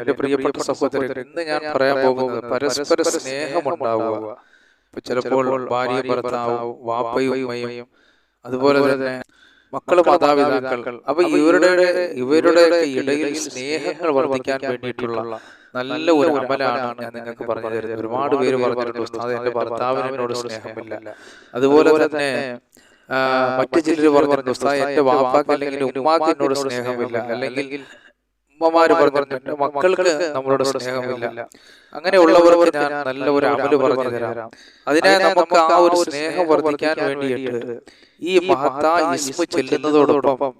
എന്റെ പ്രിയപ്പെട്ട സഹോദരൻ ഇന്ന് ഞാൻ പറയാൻ പോകുന്നത് പരസ്പര സ്നേഹമുണ്ടാവുക. ചിലപ്പോൾ ഭാര്യയും ഭർത്താവും വാപ്പയും ഉമ്മയും അതുപോലെ തന്നെ മക്കളും മാതാപിതാക്കൾ. അപ്പൊ ഇവരുടെ ഇവരുടെ ഇടയിൽ സ്നേഹങ്ങൾ വർദ്ധിക്കാൻ വേണ്ടിയിട്ടുള്ള നല്ല ഒരു അമലാണ് ഞാൻ നിങ്ങൾക്ക് പറഞ്ഞു തരുന്നത്. ഒരുപാട് പേര് പറഞ്ഞിട്ടുണ്ട് ഉസ്താദ് എന്റെ ഭർത്താവിനോട് സ്നേഹമില്ല. അതുപോലെ തന്നെ മറ്റു ചിലർ ഉസ്താദ് എന്റെ വാപ്പാക്ക് അല്ലെങ്കിൽ ഉമ്മാക്ക് എന്നോട് സ്നേഹമില്ല. അല്ലെങ്കിൽ ഉമ്മമാര് പറഞ്ഞിട്ടുണ്ട് മക്കൾക്ക് നമ്മളോട് സ്നേഹമില്ല. അങ്ങനെയുള്ളവർക്ക് ഞാൻ നല്ല ഒരു അമൽ പറഞ്ഞു തരാം. അതിനായി നമുക്ക് ആ ഒരു സ്നേഹം വർദ്ധിക്കാൻ വേണ്ടിയിട്ട് ഈ മഹത്താ ഇസ്മ ചെല്ലുന്നതോടൊപ്പം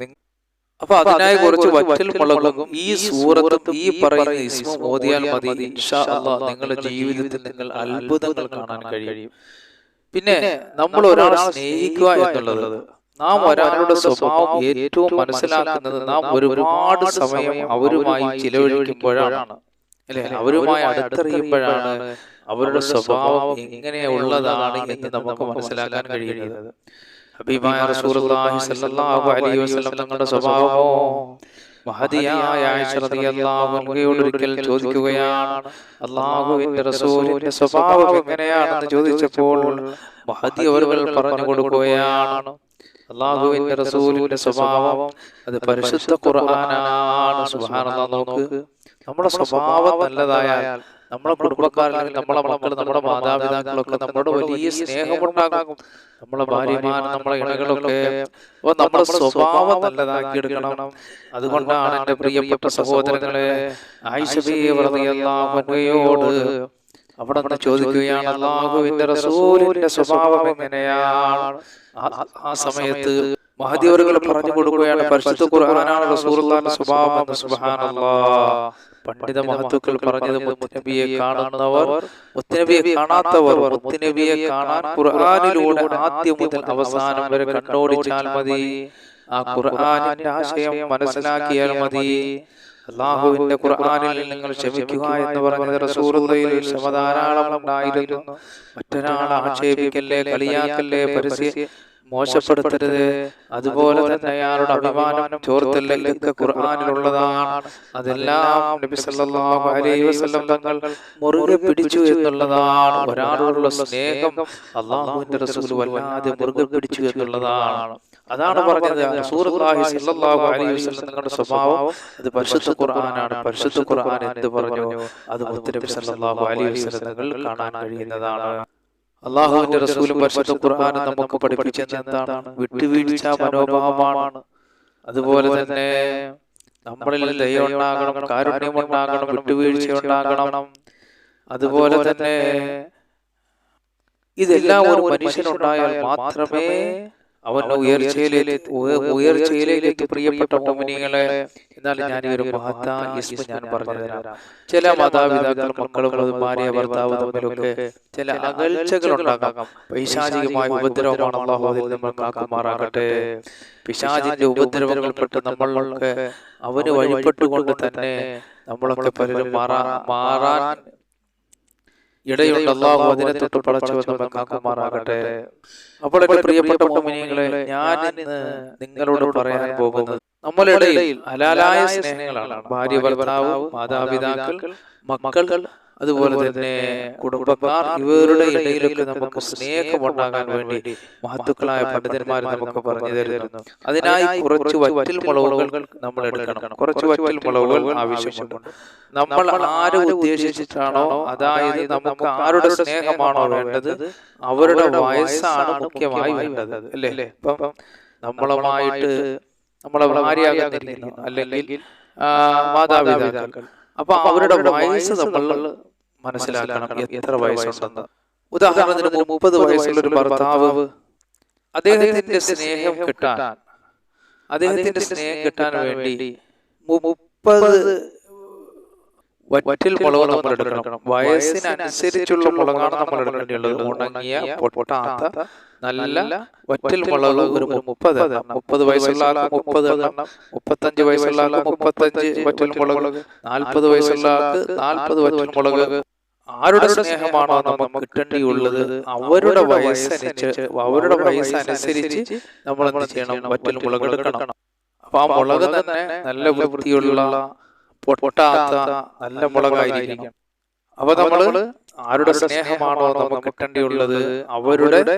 അപ്പൊ അതിനായി കുറച്ച് വറ്റൽ മുളകും ഈ സൂറത്തും ഈ പറയുന്ന ഇസ്മ ഓതിയാൽ മതി. നിങ്ങളുടെ ജീവിതത്തിൽ നിങ്ങൾ അത്ഭുതങ്ങൾ കാണാൻ കഴിയും. പിന്നെ നമ്മൾ ഒരാളെ സ്നേഹിക്കുക എന്നുള്ളത് നാം ഒരാളുടെ സ്വഭാവം ഏറ്റവും മനസ്സിലാക്കുന്നത് നാം ഒരുപാട് സമയം അവരുമായി ചിലവഴിക്കുമ്പോഴാണ്. അല്ലെ? അവരുമായി അടുത്തറിയുമ്പോഴാണ് അവരുടെ സ്വഭാവം എങ്ങനെയുള്ളതാണ് എന്ന് നമുക്ക് മനസ്സിലാക്കാൻ കഴിയുന്നത്. ഹബീബായ റസൂലുള്ളാഹി സ്വല്ലല്ലാഹു അലൈഹി വസല്ലം തങ്ങളുടെ സ്വഭാവമോ? മഹതിയായ ആയിഷ റളിയല്ലാഹു അൻഹയോട് ഒരിക്കൽ ചോദിക്കുകയാണ് അള്ളാഹുവിന്റെ റസൂലിന്റെ സ്വഭാവം എങ്ങനെയാണെന്ന് ചോദിച്ചപ്പോൾ മഹദി അവർ പറഞ്ഞു കൊടുക്കുകയാണ് അള്ളാഹുവിന്റെ റസൂലിന്റെ സ്വഭാവം അത് പരിശുദ്ധ ഖുർആനാണ്. സുബ്ഹാനല്ലാഹ് നോക്ക്. നമ്മുടെ സ്വഭാവം നല്ലതായാൽ നമ്മുടെ കുടുംബക്കാരിൽ നമ്മളെ മക്കൾ നമ്മുടെ മാതാപിതാക്കളൊക്കെ നമ്മളോട് വലിയ സ്നേഹമുണ്ടാകും നമ്മളെ ഭാര്യമാർ നമ്മളെ ഇണകളൊക്കെ അപ്പൊ നമ്മുടെ സ്വഭാവം നല്ലതാക്കി എടുക്കണം. അതുകൊണ്ടാണ് എന്റെ പ്രിയപ്പെട്ട സഹോദരങ്ങളെ ആയിഷയോട് അവിടെ നിന്ന് ചോദിക്കുകയാണ് അള്ളാഹുവിന്റെ റസൂലിന്റെ സ്വഭാവം എങ്ങനെയാണ്? ആ- സമയത്ത് മഹദീവറുകൾ പറഞ്ഞു കൊടുക്കുകയാണ് പരിശുദ്ധ ഖുർആനാണ് റസൂലുള്ളാഹിന്റെ സ്വഭാവം എന്ന് സുബ്ഹാനല്ലാഹ് പണ്ഡിത മഹത്തുക്കൾ പറഞ്ഞത് മുത്തനബിയെ കാണുന്നവർ മുത്തനബിയെ കാണാത്തവർ മുത്തനബിയെ കാണാൻ ഖുർആനിലൂടെ ആദ്യം മുതൽ അവസാനം വരെ കണ്ടോടിച്ചാൽ മതി. ആ ഖുർആനിന്റെ ആശയം മനസ്സിലാക്കിയാൽ മതി. അള്ളാഹുവിന്റെ ഖുർആനിൽ നിങ്ങൾ ക്ഷമിക്കുക എന്ന് പറഞ്ഞത് റസൂലുള്ളയിൽ ക്ഷമ ധാരാളം ഉണ്ടായിരുന്നു. മറ്റൊരാൾ ആക്ഷേപിക്കല്ലേ കളിയാക്കല്ലേ പരസ്യ മോശപ്പെടുത്തരുത്. അതുപോലെ തന്നെ അയാളുടെ അഭിമാനം ചോർത്തല്ലൊക്കെ ഖുർആാനിലുള്ളതാണ്. അതെല്ലാം നബി സല്ലല്ലാഹു അലൈഹി വസല്ലം തങ്ങൾ മുറുകെ പിടിച്ചു എന്നുള്ളതാണ്. ഒരാളോടുള്ള സ്നേഹം അള്ളാഹുവിന്റെ റസൂൽ വല്ലാതെ മുറുകെ പിടിച്ചു എന്നുള്ളതാണ്. അതാണ് പറഞ്ഞത് റസൂലുള്ളാഹി സല്ലല്ലാഹു അലൈഹി വസല്ലം തങ്ങളുടെ സ്വഭാവം അത് പരിശുദ്ധ ഖുർആനാണ്. പരിശുദ്ധ ഖുർആൻ എന്ത് പറഞ്ഞു അത് മുത്തനബി സല്ലല്ലാഹു അലൈഹി വസല്ലം തങ്ങൾ കാണാൻ കഴിയുന്നതാണ്. അള്ളാഹുവിന്റെ റസൂലും പരിശുദ്ധ ഖുർആനും നമുക്ക് പഠിപ്പിച്ചത് എന്താണ്? വിട്ടുവീഴ്ച മനോഭാവമാണ്. അതുപോലെ തന്നെ നമ്മളിൽ ദയ ഉണ്ടാകണം കാരുണ്യം ഉണ്ടാകണം വിട്ടുവീഴ്ച ഉണ്ടാകണം. അതുപോലെ തന്നെ ഇതെല്ലാം ഒരു മനുഷ്യനുണ്ടായാൽ മാത്രമേ അവൻ ഉയർച്ചയിലേക്ക് ഉയർച്ചയിലേക്ക് പ്രിയപ്പെട്ട മോമിനികളെ എന്നാൽ ഞാൻ ഒരു മഹത്ത ഇസ്മ ഞാൻ പറഞ്ഞുതരാം. ചില മാതാപിതാക്കൾ മക്കളും ഭാര്യ ഭർത്താവ് തമ്മിലൊക്കെ ചില അകൽച്ചകൾ ഉണ്ടാകാം. പൈശാചികമായ ഉപദ്രവമാണ് അള്ളാഹു അതിൽ നമ്മൾ കാക്കുമാറാകട്ടെ. പിശാചിന്റെ ഉപദ്രവങ്ങൾപ്പെട്ട് നമ്മളൊക്കെ അവന് വഴിപ്പെട്ടുകൊണ്ട് തന്നെ നമ്മളൊക്കെ പലരും മാറാ മാറാൻ ഇടയുണ്ട് അള്ളാഹു അതിനെ തൊട്ട് പടച്ചു നമ്മൾ കാക്കുമാറാകട്ടെ. അപ്പോൾ എന്റെ പ്രിയപ്പെട്ട മോമിനികളെ ഞാൻ ഇന്ന് നിങ്ങളോട് പറയാൻ പോകുന്നത് നമ്മളിടയിൽ അലാലായ ഹലാലായ സ്നേഹങ്ങളാണ്. ഭാര്യ ഭർത്താവ് മാതാപിതാക്കൾ മക്കൾ അതുപോലെ തന്നെ കുടുംബക്കാർ ഇവരുടെ ഇടയിലൊക്കെ നമുക്ക് സ്നേഹം ഉണ്ടാകാൻ വേണ്ടി മഹത്തുക്കളായ പണ്ഡിതന്മാർ നമുക്ക് പറഞ്ഞു തരുന്നു. അതിനായി കുറച്ച് വറ്റിൽ മുളകുകൾ നമ്മൾ എടുക്കണം. കുറച്ച് വറ്റിൽ മുളകുകൾ ആവശ്യമുണ്ട്. നമ്മൾ ആരെ ഉദ്ദേശിച്ചിട്ടാണോ? അതായത് നമുക്ക് ആരുടെ സ്നേഹമാണോ വേണ്ടത്? അവരുടെ വയസ്സാണ് മുഖ്യമായി വേണ്ടത്. അല്ലേ? ഇപ്പം നമ്മളുമായിട്ട് നമ്മളെ ഭാര്യയാകാതിരിക്കുന്നു. അല്ലെങ്കിൽ മാതാപിതാക്കൾ. അപ്പൊ അവരുടെ വയസ്സ് നമ്മൾ മനസ്സിലാക്കണം എത്ര വയസ്സുണ്ടെന്ന്. ഉദാഹരണത്തിന് മുപ്പത് വയസ്സുള്ള ഒരു ഭർത്താവ് അദ്ദേഹത്തിന്റെ സ്നേഹം കിട്ടാൻ. അദ്ദേഹത്തിന്റെ സ്നേഹം കിട്ടാൻ വേണ്ടി മുപ്പത് വറ്റിൽ മുളക് നമ്മൾ എടുക്കണം. വയസ്സിനനുസരിച്ചുള്ള മുളകാണ് നമ്മൾ എടുക്കേണ്ടത്. ഉണങ്ങിയ പൊട്ടാത്ത നല്ല വറ്റിൽ മുളക് ഒരു മുപ്പത് മുപ്പത് വയസ്സുള്ള ആൾക്ക് മുപ്പത് എണ്ണം. മുപ്പത്തഞ്ച് വയസ്സുള്ള ആൾക്ക് മുപ്പത്തഞ്ച് വറ്റിൽ മുളക്. നാൽപ്പത് വയസ്സുള്ള ആൾക്ക് നാൽപ്പത് വറ്റിൽ മുളക്. ആരുടെ സ്നേഹമാണോ നമുക്ക് കിട്ടേണ്ടിയുള്ളത്? അവരുടെ വയസ്സനുസരിച്ച് അവരുടെ വയസ്സനുസരിച്ച് നമ്മൾ എന്ത് ചെയ്യണം? വറ്റൽ മുളക് എടുക്കണം. അപ്പൊ ആ മുളക് തന്നെ നല്ല വൃത്തിയുള്ള പൊട്ടാത്ത നല്ല മുളകായിരിക്കണം. അപ്പൊ നമ്മൾ ആരുടെ സ്നേഹമാണോ നമുക്ക് കിട്ടേണ്ടിയുള്ളത് അവരുടെ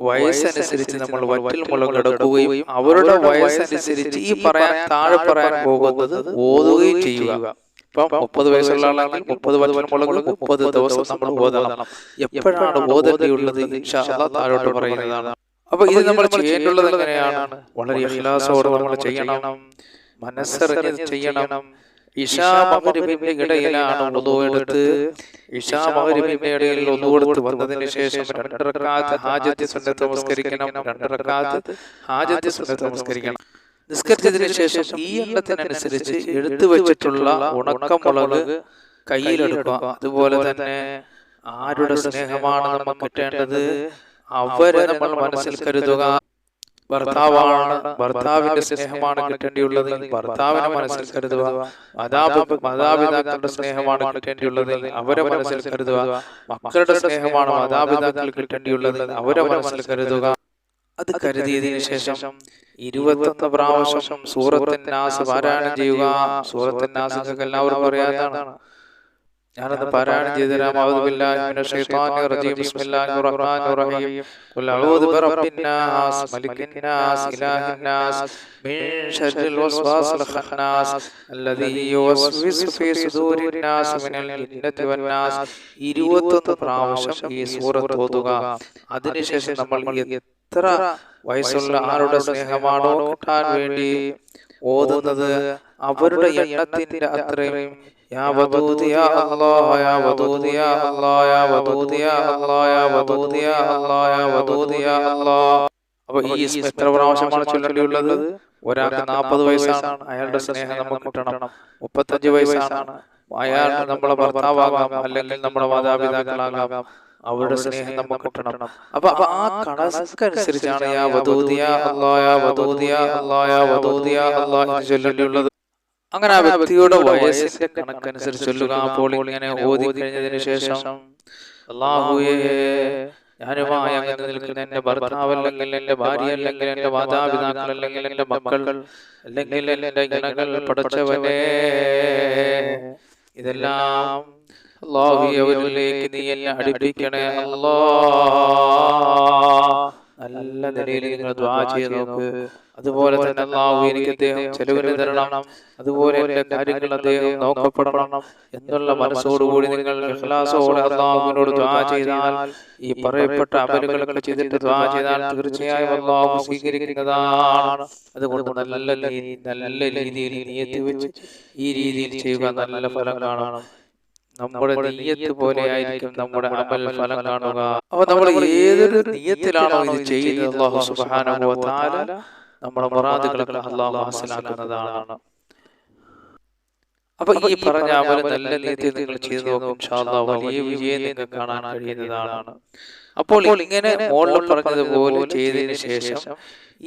വയസ്സനുസരിച്ച് നമ്മൾ വറ്റിൽ മുളക് എടുക്കുകയും അവരുടെ വയസ്സനുസരിച്ച് ഈ പറയാൻ താഴെ പറയാൻ പോകുന്നത് ഓതുകയും ചെയ്യുക. ഇപ്പം മുപ്പത് വയസ്സുള്ള ആളാണെങ്കിൽ മുപ്പത് വറ്റൽ മുളക് മുപ്പത് ദിവസം നമ്മൾ ഓതണം. എപ്പോഴാണ് ഓതേണ്ടിയുള്ളത്? താഴോട്ട് പറയുന്നതാണ്. അപ്പൊ ഇത് നമ്മൾ ചെയ്യേണ്ടുള്ളത് എങ്ങനെയാണ്? വളരെ ഇഖ്ലാസോടെ നമ്മൾ ചെയ്യണം. മനസ്സറിഞ്ഞ് ചെയ്യണം. ഇഷാ മകരിബിന്റെ ഇടയിലാണ് എടുത്ത് ഇടയിൽ എടുത്ത് വന്നതിന് ശേഷം രണ്ടരക്കാത്ത് ഹാജത്തി സുന്നത്ത് നമസ്കരിക്കണം രണ്ടരക്കാത്ത് ഹാജത്തി സുന്നത്ത് നമസ്കരിക്കണം നിസ്കരിച്ചതിന് ശേഷം ഈ എണ്ണത്തിനനുസരിച്ച് എടുത്തു വെച്ചിട്ടുള്ള ഉണക്കമുളക് കയ്യിലെടുക്കുക. അതുപോലെ തന്നെ ആരുടെ സ്നേഹമാണ് നമ്മൾ കിട്ടേണ്ടത്? അവരെ നമ്മൾ മനസ്സിൽ കരുതുക. ഭർത്താവാണ് ഭർത്താവിന്റെ സ്നേഹമാണ് കിട്ടേണ്ടിയുള്ളത്. ഭർത്താവിനെ മനസ്സിൽ കരുതുക. മാതാപി മാതാപിതാക്കളുടെ സ്നേഹമാണ് കിട്ടേണ്ടിയുള്ളത്. അവരെ മനസ്സിൽ കരുതുക. മക്കളുടെ സ്നേഹമാണ് മാതാപിതാക്കൾ കിട്ടേണ്ടിയുള്ളത്. അവരെ മനസ്സിൽ കരുതുക. അത് കരുതിയതിനു ശേഷം ഇരുപത്തൊന്ന് പ്രാവശ്യം സൂറത്തിൻ നാസ് പാരായണം ചെയ്യുക. സൂറത്തിൻ നാസ് നിങ്ങൾക്ക് എല്ലാവരും അറിയാവുന്നതാണ് ഞാനത് പാരായണം ചെയ്തു 21 പ്രാവശ്യം ഈ സൂറത്ത് ഓതുക. അതിനുശേഷം നമ്മൾ എത്ര വയസ്സുള്ള ആരുടെ സ്നേഹമാണോ കിട്ടാൻ വേണ്ടി ഓതുന്നത് അവരുടെ എണ്ണത്തിന്റെ അത്രയും യാ ودود يا الله യാ ودود يا الله യാ ودود يا الله യാ ودود يا الله യാ ودود يا الله. അപ്പൊ ഈ ഇസ്മ എത്ര പ്രാവശ്യമാണ് ചൊല്ലേണ്ടിയുള്ളത് ഒരാൾക്ക് നാൽപ്പത് വയസ്സാണ് അയാളുടെ സ്നേഹം നമുക്ക് കിട്ടണം. മുപ്പത്തഞ്ച് വയസ്സാണ്. അയാൾ നമ്മളെ ഭർത്താവാകാം അല്ലെങ്കിൽ നമ്മുടെ മാതാപിതാക്കളാകാം. അവരുടെ സ്നേഹം നമുക്ക് കിട്ടണം. അപ്പൊ അപ്പൊ ആ കണക്കനുസരിച്ചാണ് യാ വദൂദിയ അള്ളായ യാ വദൂദിയ അല്ലാഹ് യാ വദൂദിയ അല്ലാഹ് എന്ന് ചൊല്ലേണ്ടിയുള്ളത് അങ്ങനെ ആ വ്യക്തിയുടെ വയസ്സിന്റെ കണക്കനുസരിച്ച് ചൊല്ലുക. അപ്പോൾ ഇങ്ങനെ ഓതി കഴിഞ്ഞതിന് ശേഷം അള്ളാഹുയേ ഞാനുമായി അങ്ങനെ നിൽക്കുന്ന എന്റെ ഭർത്താവ് അല്ലെങ്കിൽ എന്റെ ഭാര്യ അല്ലെങ്കിൽ എന്റെ മാതാപിതാക്കൾ അല്ലെങ്കിൽ എന്റെ മക്കൾ അല്ലെങ്കിൽ എന്റെ ഇണകൾ പടച്ചവനെ ഇതെല്ലാം അള്ളാഹു അവരിലേക്ക് നീ എന്നെ അടുപ്പിക്കണേ അല്ലാ. നല്ല നിലയിൽ നിങ്ങൾ ദ്വാ ചെയ്ത് നോക്ക്. അതുപോലെ തന്നെ അള്ളാഹു എനിക്ക് അദ്ദേഹം ചെലവിന് തരണം. അതുപോലെ എന്റെ കാര്യങ്ങൾ അദ്ദേഹം നോക്കപ്പെടണം എന്നുള്ള മനസ്സോടുകൂടി നിങ്ങൾ ഇഖ്ലാസോടെ അള്ളാഹുവിനോട് ദ്വാ ചെയ്താൽ ഈ പറയപ്പെട്ട അമലുകളൊക്കെ ചെയ്തിട്ട് ദ്വാ ചെയ്താൽ തീർച്ചയായും അള്ളാഹു സ്വീകരിക്കുന്നതാണ്. അതുകൊണ്ട് നല്ല രീതി നല്ല രീതിയിൽ നീയത്തി വെച്ച് ഈ രീതിയിൽ ചെയ്യുക. നല്ല ഫലം കാണണം. നമ്മുടെ നീയത്ത് പോലെയായിരിക്കും നമ്മുടെ അമൽ ഫലം കാണുക. അപ്പൊ നമ്മൾ ഏതൊരു നീയത്തിലാണോ ഇത് ചെയ്യുന്നത് അള്ളാഹു നമ്മുടെ മുറാദുകളൊക്കെ അള്ളാഹു ഹാസിലാക്കുന്നതാണ്. അപ്പൊ ഈ പറഞ്ഞ അമല നല്ല നീയത്തിൽ നിങ്ങൾ ചെയ്തു നോക്കും. വലിയ വിജയം നിങ്ങൾക്ക് കാണാൻ കഴിയുന്നതാണ്. അപ്പോൾ ഇങ്ങനെ മോളിൽ പറഞ്ഞതുപോലെ ചെയ്തതിനു ശേഷം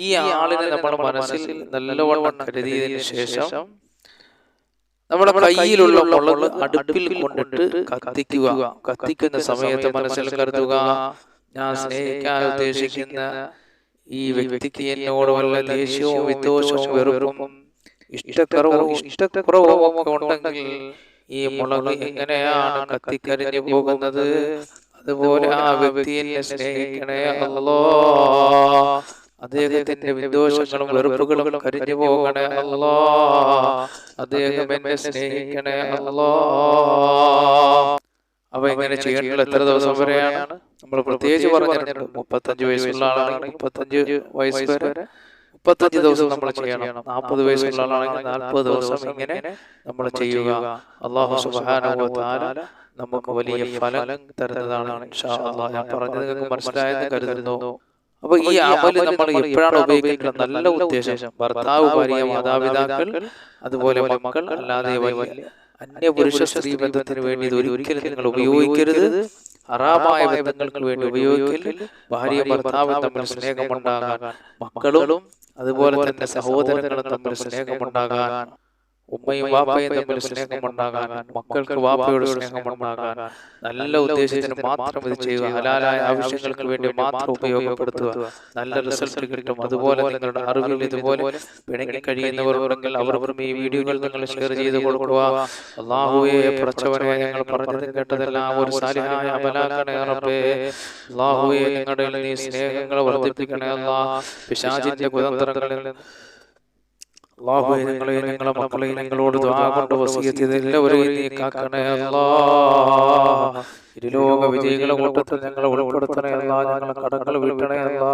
ഈ ആളിനെ നമ്മുടെ മനസ്സിൽ നല്ലവണ്ണം കരുതിയതിനു ശേഷം നമ്മുടെ കയ്യിലുള്ള മുളക് അടുപ്പിൽ കൊണ്ടിട്ട് കത്തിക്കുക. കത്തിക്കുന്ന സമയത്ത് മനസ്സിൽ കരുതുക ഞാൻ സ്നേഹിക്കാൻ ഉദ്ദേശിക്കുന്ന ഈ വ്യക്തിക്ക് എന്നോട് വല്ല ദേഷ്യവും വിദ്വേഷവും വെറുപ്പും ഇഷ്ടക്കുറവും ഇഷ്ടക്കുറവും ഒക്കെ ഉണ്ടെങ്കിൽ ഈ മുളക് എങ്ങനെയാണ് കത്തിക്കരിഞ്ഞു പോകുന്നത്? അതുപോലെ ആ വ്യക്തിയെ സ്നേഹിക്കണേ അല്ലോ. അദ്ദേഹത്തിന്റെ വിദ്വേഷങ്ങളും വെറുപ്പുകളും കരിഞ്ഞു പോകണേ അല്ലോ. അദ്ദേഹം എന്നെ സ്നേഹിക്കണേ അല്ലോ. അപ്പൊ ഇങ്ങനെ ചെയ്യേണ്ടത് എത്ര ദിവസം വരെയാണ്? നമ്മൾ പ്രത്യേകിച്ച് പറഞ്ഞിട്ടുണ്ട് മുപ്പത്തഞ്ച് വയസ്സുള്ള ആളാണെങ്കിൽ മുപ്പത്തഞ്ച് വയസ്സ് വരെ മുപ്പത്തഞ്ച് ദിവസം നമ്മൾ ചെയ്യണം. നാൽപ്പത് വയസ്സുള്ള ആളാണെങ്കിൽ നാൽപ്പത് ദിവസം ഇങ്ങനെ നമ്മൾ ചെയ്യുക. അള്ളാഹു സുബാനുഭവത്താല നമുക്ക് വലിയ ഫലം തരുന്നതാണ് ഞാൻ പറഞ്ഞത് നിങ്ങൾക്ക് മനസ്സിലായെന്ന് കരുതുന്നു. അപ്പൊ ഈ അമൽ നമ്മൾ എപ്പോഴാണ് ഉപയോഗിക്കുന്നത് നല്ല ഉദ്ദേശം. ഭർത്താവ് ഭാര്യ മാതാപിതാക്കൾ അതുപോലെ മക്കൾ അല്ലാതെ അന്യപുരുഷ സ്ത്രീ ബന്ധത്തിന് വേണ്ടി ഇത് ഒരിക്കലും നിങ്ങൾ ഉപയോഗിക്കരുത്. അറാമായ ബന്ധങ്ങൾക്ക് വേണ്ടി ഉപയോഗിക്കൽ ഭാര്യ ഭർത്താവ് തമ്മിൽ സ്നേഹമുണ്ടാകാൻ മക്കളും അതുപോലെ തന്നെ സഹോദരങ്ങളും തമ്മിൽ സ്നേഹമുണ്ടാകാൻ ഉമ്മയും വാപ്പയും തമ്മിൽ സ്നേഹമുണ്ടാകാൻ മക്കൾക്ക് വാപ്പയോട് സ്നേഹമുണ്ടാകാൻ നല്ല ഉദ്ദേശത്തിന് മാത്രം ഇത് ചെയ്യുക ഹലാലായ ആവശ്യങ്ങൾക്ക് വേണ്ടി മാത്രം ഉപയോഗപ്പെടുത്തുക നല്ല റിസൾട്ട് കിട്ടും. അതുപോലെ നിങ്ങളുടെ അറിവിൽ ഇതുപോലെ പിണങ്ങി കഴിയുന്നവർ ഉണ്ടെങ്കിൽ അവർക്കും ഈ വീഡിയോകൾ നിങ്ങൾ ഷെയർ ചെയ്ത് കൊടുക്കുക. അള്ളാഹുവെ പ്രച്ചവനെ ഞങ്ങൾ പറഞ്ഞത് കേട്ടതെല്ലാം ഒരു സാലിഹായ അമലാക്കണേ റബ്ബേ. അള്ളാഹുവെ നിങ്ങളുടെ നീ സ്നേഹങ്ങൾ വർദ്ധിപ്പിക്കണേ അല്ലാ. പിശാചിന്റെ കുതന്ത്രങ്ങളിൽ നിന്ന് അള്ളാഹുവെ ഞങ്ങളെ ഞങ്ങളെ മക്കളെ ഞങ്ങളോട് കൊണ്ട് വസിയത്ത് ചെയ്ത് എല്ലാവരെയും നീ കാക്കണേ. അല്ലാ ഇരുലോക വിജയികളെ കൂട്ടത്തിൽ ഞങ്ങളെ ഉൾപ്പെടുത്തണേ. അല്ലാ ഞങ്ങളെ കടങ്ങൾ വീട്ടണേ. അല്ലാ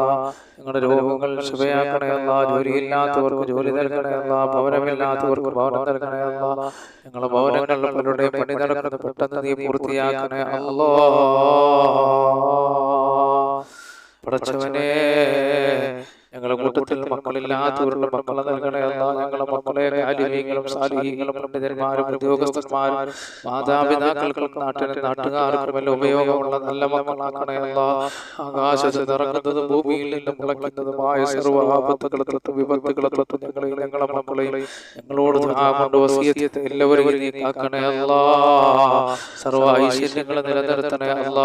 ഞങ്ങളുടെ രോഗങ്ങൾ ശുഭയാക്കണേ അല്ലാ ജോലിയില്ലാത്തവർക്ക് ജോലി നൽകണേ. അല്ലാ ഭവനമില്ലാത്തവർക്ക് ഭവനം നൽകണേ. അല്ലാ ഞങ്ങളെ ഭവനങ്ങളിൽ പലരുടെ പണി നടക്കുന്നത് പെട്ടെന്ന് നീ പൂർത്തിയാക്കണേ. അല്ലോ പടച്ചവനെ കൂട്ടത്തിൽ മക്കളില്ലാത്തവരുടെ മക്കളെ നൽകണേ അല്ല ഞങ്ങളെ മക്കളെ ആലുഹ്യങ്ങളും സാലിഹ്യങ്ങളും പണ്ഡിതന്മാരും ഉദ്യോഗസ്ഥന്മാരും മാതാപിതാക്കൾക്കും നാട്ടിനും നാട്ടുകാർക്കുമെല്ലാം ഉപയോഗമുള്ള നല്ല മക്കളാക്കണേ അല്ല. ആകാശത്ത് നിറങ്ങുന്നത് ഭൂമിയിൽ നിന്ന് മുളയ്ക്കുന്നതുമായ സർവ ആപത്തുകളെ വിപത്തുകളെ ഞങ്ങളെയും ഞങ്ങളെ മക്കളെ ഞങ്ങളോട് കൊണ്ട് വസീയത്തെ എല്ലാവരും നീക്കാക്കണേ അല്ല. സർവ ഐശ്വര്യങ്ങൾ നിലനിർത്തണേ അല്ല.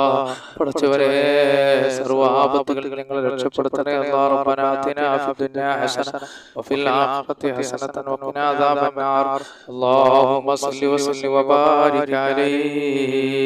പഠിച്ചവരെ സർവ ആപത്തുകളിൽ ഞങ്ങളെ രക്ഷപ്പെടുത്തണേ അല്ല. റബ്ബനാത്തിന في الدنيا حسنة وفي الآخرة حسنة وقنا عذاب النار. اللهم صل وسلم وبارك عليه.